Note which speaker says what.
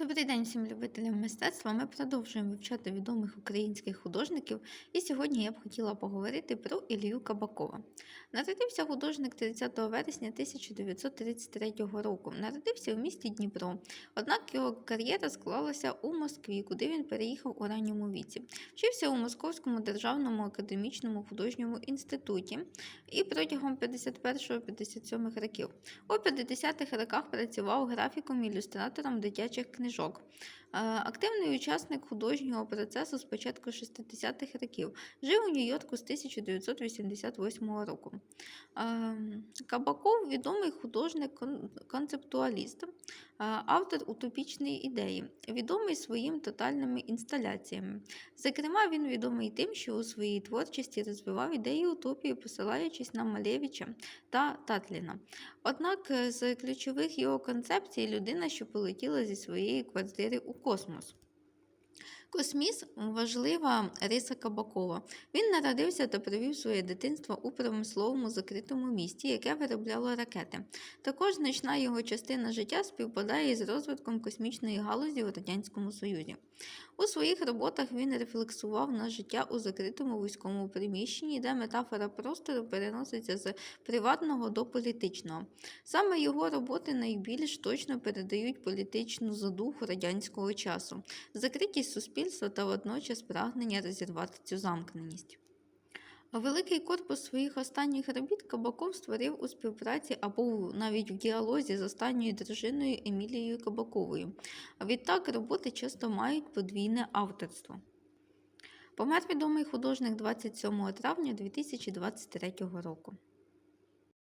Speaker 1: Добрий день всім любителям мистецтва. Ми продовжуємо вивчати відомих українських художників, і сьогодні я б хотіла поговорити про Ілью Кабакова. Народився художник 30 вересня 1933 року. Народився в місті Дніпро. Однак його кар'єра склалася у Москві, куди він переїхав у ранньому віці. Вчився у Московському державному академічному художньому інституті і протягом 51-57 років. У 50-х роках працював графіком-ілюстратором дитячих книжок. Е, Активний учасник художнього процесу з початку 60-х років. Жив у Нью-Йорку з 1988 року. Е, Кабаков відомий художник кон- концептуаліст, е, автор утопічної ідеї, відомий своїм тотальними інсталяціями. Зокрема, він відомий тим, що у своїй творчості розвивав ідеї утопії, посилаючись на Малевича та Татліна. Однак е, з ключових його концепцій людина, що полетіла зі своєї квартири у космос. Косміс важлива риса Кабакова. Він народився та провів своє дитинство у промисловому закритому місті, яке виробляло ракети. Також значна його частина життя співпадає із розвитком космічної галузі у Радянському Союзі. У своїх роботах він рефлексував на життя у закритому військовому приміщенні, де метафора простору переноситься з приватного до політичного. Саме його роботи найбільш точно передають політичну задуху радянського часу, закритість суспільства та водночас прагнення розірвати цю замкненість. Великий корпус своїх останніх робіт Кабаков створив у співпраці або навіть в діалозі з останньою дружиною Емілією Кабаковою. Відтак роботи часто мають подвійне авторство. Помер відомий художник 27 травня 2023 року.